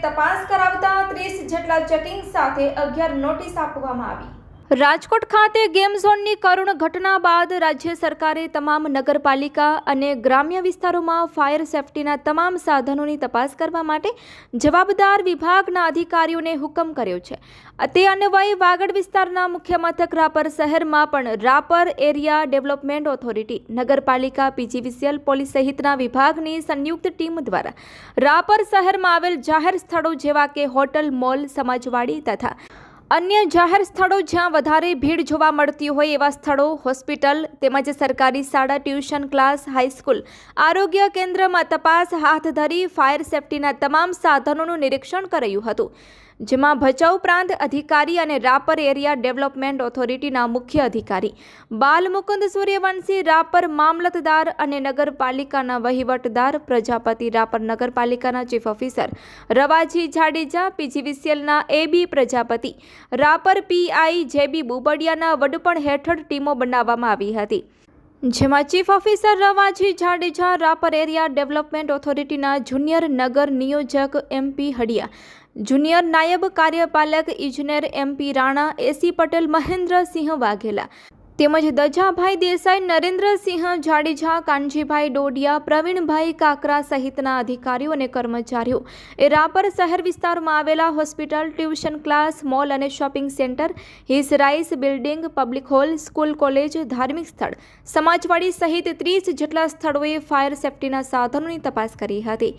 તપાસ કરાવતા ત્રીસ જેટલા ચેકિંગ સાથે અગિયાર નોટિસ આપવામાં આવી. રાજકોટ ખાતે ગેમ ઝોનની કરુણ ઘટના બાદ રાજ્ય સરકારે તમામ નગરપાલિકા અને ગ્રામ્ય વિસ્તારોમાં ફાયર સેફટીના તમામ સાધનોની તપાસ કરવા માટે જવાબદાર વિભાગના અધિકારીઓને હુકમ કર્યો છે. તે અન્વયે વાગડ વિસ્તારના મુખ્ય મથક રાપર શહેરમાં પણ રાપર એરિયા ડેવલપમેન્ટ ઓથોરિટી, નગરપાલિકા, પીજીવીસીએલ પોલીસ સહિતના વિભાગની સંયુક્ત ટીમ દ્વારા રાપર શહેરમાં આવેલ જાહેર સ્થળો જેવા કે હોટલ, મોલ, સમાજવાડી તથા અન્ય જાહેર સ્થળો જ્યાં વધારે ભીડ જોવા મળતી હોય એવા સ્થળો, હોસ્પિટલ તેમજ સરકારી શાળા, ટ્યુશન ક્લાસ, હાઈસ્કૂલ, આરોગ્ય કેન્દ્રમાં તપાસ હાથ ધરી ફાયર સેફટીના તમામ સાધનોનું નિરીક્ષણ કરાયું હતું. જેમાં ભચાઉ પ્રાંત અધિકારી અને રાપર એરિયા ડેવલપમેન્ટ ઓથોરિટીના મુખ્ય અધિકારી, બાલમુકુંદ સૂર્યવંશી રાપર મામલતદાર અને નગરપાલિકાના વહીવટદાર, પ્રજાપતિ રાપર નગરપાલિકાના chief officer, Ravaji Jadeja, પીજીવીસીએલના AB Prajapati, Rapar PI JB બુબડિયાના વડપણ હેઠળ ટીમો બનાવવામાં આવી હતી. જેમાં chief officer Ravaji Jadeja, Rapar area development ઓથોરિટીના junior નગર નિયોજક એમપી હડિયા જુનિયર નાયબ કાર્યપાલક ઇજનેર એમપી રાણા, એસી પટેલ મહેન્દ્રસિંહ વાઘેલા તેમજ દજાભાઈ દેસાઈ નરેન્દ્રસિંહ જાડેજા, કાનજીભાઈ ડોડિયા, પ્રવીણભાઈ કાકરા સહિતના અધિકારીઓ અને કર્મચારીઓ એ રાપર શહેર વિસ્તારમાં આવેલા હોસ્પિટલ, ટ્યુશન ક્લાસ, મોલ અને shopping centre, high rise building, public hall, school college, ધાર્મિક સ્થળ, સમાજવાડી સહિત ત્રીસ જેટલા સ્થળોએ ફાયર સેફટીના સાધનોની તપાસ કરી હતી.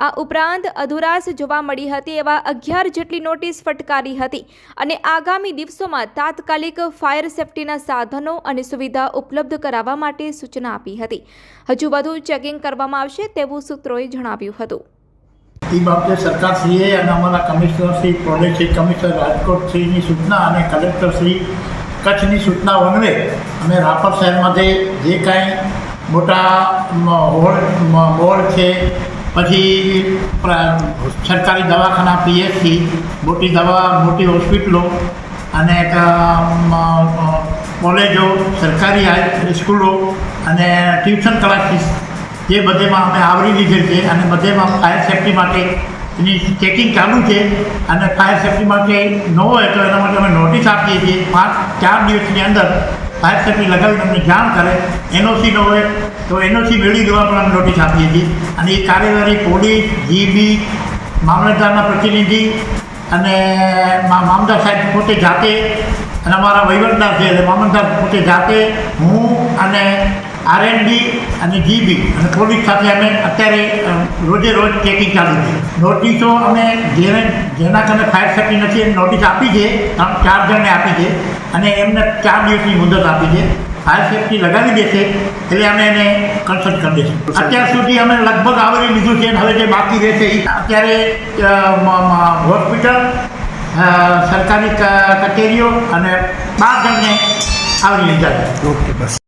આ ઉપરાંત અધુરાશ જોવા મળી હતી એવા અગિયાર જેટલી નોટિસ ફટકારી હતી અને આગામી દિવસોમાં તાત્કાલિક ફાયર સેફટીના સાધનો અને સુવિધા ઉપલબ્ધ કરાવવા માટે સૂચના આપી હતી. હજુ વધુ ચેકિંગ કરવામાં આવશે તેવું સૂત્રોએ જણાવ્યું હતું. એ બાબતે સરકારશ્રીએ અને અમારા કમિશનરશ્રી પ્રોજેક્ટ કમિશનર રાજકોટશ્રીની સૂચના અને કલેક્ટરશ્રી કચ્છની સૂચના અન્વયે અમે રાપર શહેરમાંથી જે કાંઈ મોટા મોલ છે પછી સરકારી દવાખાના પીએચસી મોટી દવા મોટી હોસ્પિટલો અને એક, કોલેજો સરકારી હાઈ સ્કૂલો અને ટ્યુશન ક્લાસીસ જે બધેમાં અમે આવરી લીધેલ છે અને બધેમાં ફાયર સેફટી માટે એની ચેકિંગ ચાલુ છે અને ફાયર સેફટી માટે ન હોય તો એના માટે અમે નોટિસ આપીએ છીએ પાંચ ચાર દિવસની અંદર ફાયર સેફટી લગાવીને અમને જાણ કરે. એનઓસી ન હોય તો એનોથી મેળવી દેવા પણ અમે નોટિસ આપીએ છીએ. અને એ કાર્યવાહી પોલીસ, જીબી, મામલતદારના પ્રતિનિધિ અને મા- મામલતદાર સાહેબ પોતે જાતે અને અમારા વહીવટદાર છે એટલે મામલતદાર પોતે જાતે, હું અને આરએનડી અને જીબી અને પોલીસ સાથે અમે અત્યારે રોજે રોજ ચેકિંગ ચાલુ છે. નોટિસો અમે જેને, જેના કારણે ફાયર સેફ્ટી નથી એને નોટિસ આપી છે ચાર જણને આપી છે અને એમને ચાર દિવસની મુદત આપી છે. ફાયર સેફટી લગાવી દેશે એટલે અમે એને કન્સલ્ટ કરી દઈશું. અત્યાર સુધી અમે લગભગ આવરી લીધું છે હવે જે બાકી રહેશે એ અત્યારે હોસ્પિટલ સરકારી કચેરીઓ અને બાર જણને આવરી લીધા છે. ઓકે બસ.